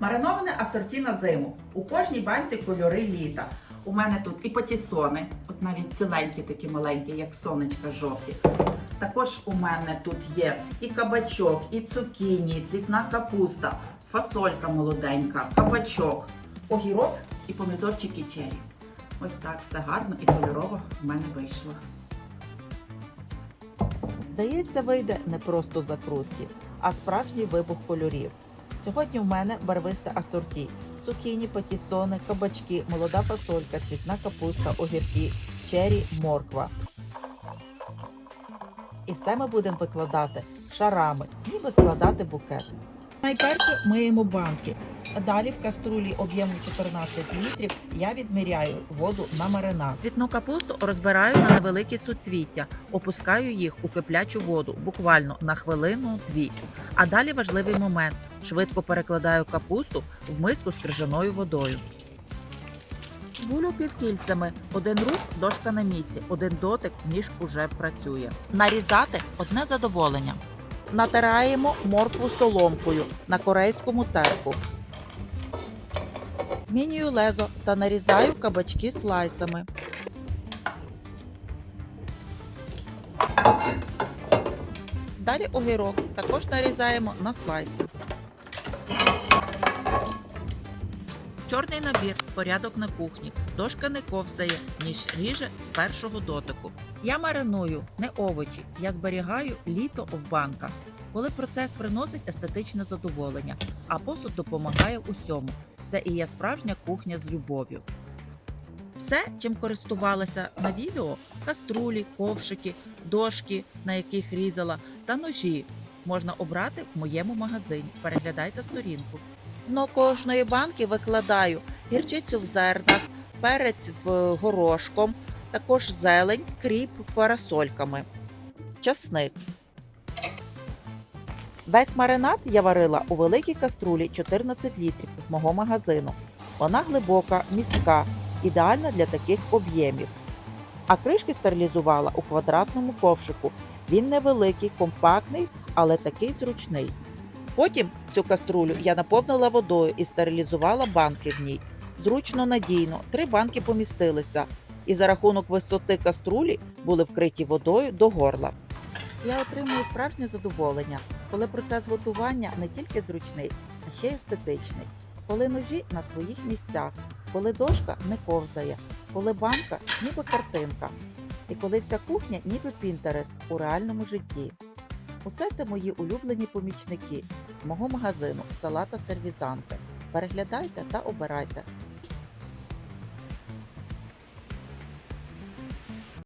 Мариноване асорті на зиму. У кожній банці кольори літа. У мене тут і патісони, от навіть ціленькі такі маленькі, як сонечка жовті. Також у мене тут є і кабачок, і цукіні, і цвітна капуста, фасолька молоденька, кабачок, огірок і помідорчики чері. Ось так все гарно і кольорово в мене вийшло. Здається, вийде не просто закрутки, а справжній вибух кольорів. Сьогодні в мене барвисте асорті: цукіні, патісони, кабачки, молода фасолька, цвітна капуста, огірки, чері, морква. І все ми будемо викладати шарами, ніби складати букет. Найперше миємо банки. Далі в каструлі об'ємом 14 літрів я відміряю воду на маринад. Цвітну капусту розбираю на невеликі суцвіття, опускаю їх у киплячу воду буквально на хвилину-дві. А далі важливий момент: швидко перекладаю капусту в миску з крижаною водою. Булю півкільцями. Один рух дошка на місці, один дотик ніж уже працює. Нарізати одне задоволення. Натираємо моркву соломкою на корейському терку. Змінюю лезо та нарізаю кабачки слайсами. Далі огірок також нарізаємо на слайси. Чорний набір, порядок на кухні. Дошка не ковзає, ніж ріже з першого дотику. Я мариную не овочі, я зберігаю літо в банках. Коли процес приносить естетичне задоволення, а посуд допомагає усьому. Це і є справжня кухня з любов'ю. Все, чим користувалася на відео, каструлі, ковшики, дошки, на яких різала, та ножі можна обрати в моєму магазині. Переглядайте сторінку. Дно кожної банки викладаю гірчицю в зернах, перець в горошком, також зелень, кріп парасольками, часник. Весь маринад я варила у великій каструлі 14 літрів з мого магазину. Вона глибока, містка, ідеальна для таких об'ємів. А кришки стерилізувала у квадратному ковшику. Він невеликий, компактний, але такий зручний. Потім цю каструлю я наповнила водою і стерилізувала банки в ній. Зручно надійно, три банки помістилися, і за рахунок висоти каструлі були вкриті водою до горла. Я отримую справжнє задоволення, коли процес готування не тільки зручний, а ще й естетичний, коли ножі на своїх місцях, коли дошка не ковзає, коли банка ніби картинка, і коли вся кухня ніби Пінтерест у реальному житті. Усе це мої улюблені помічники з мого магазину Салата Сервізанти. Переглядайте та обирайте.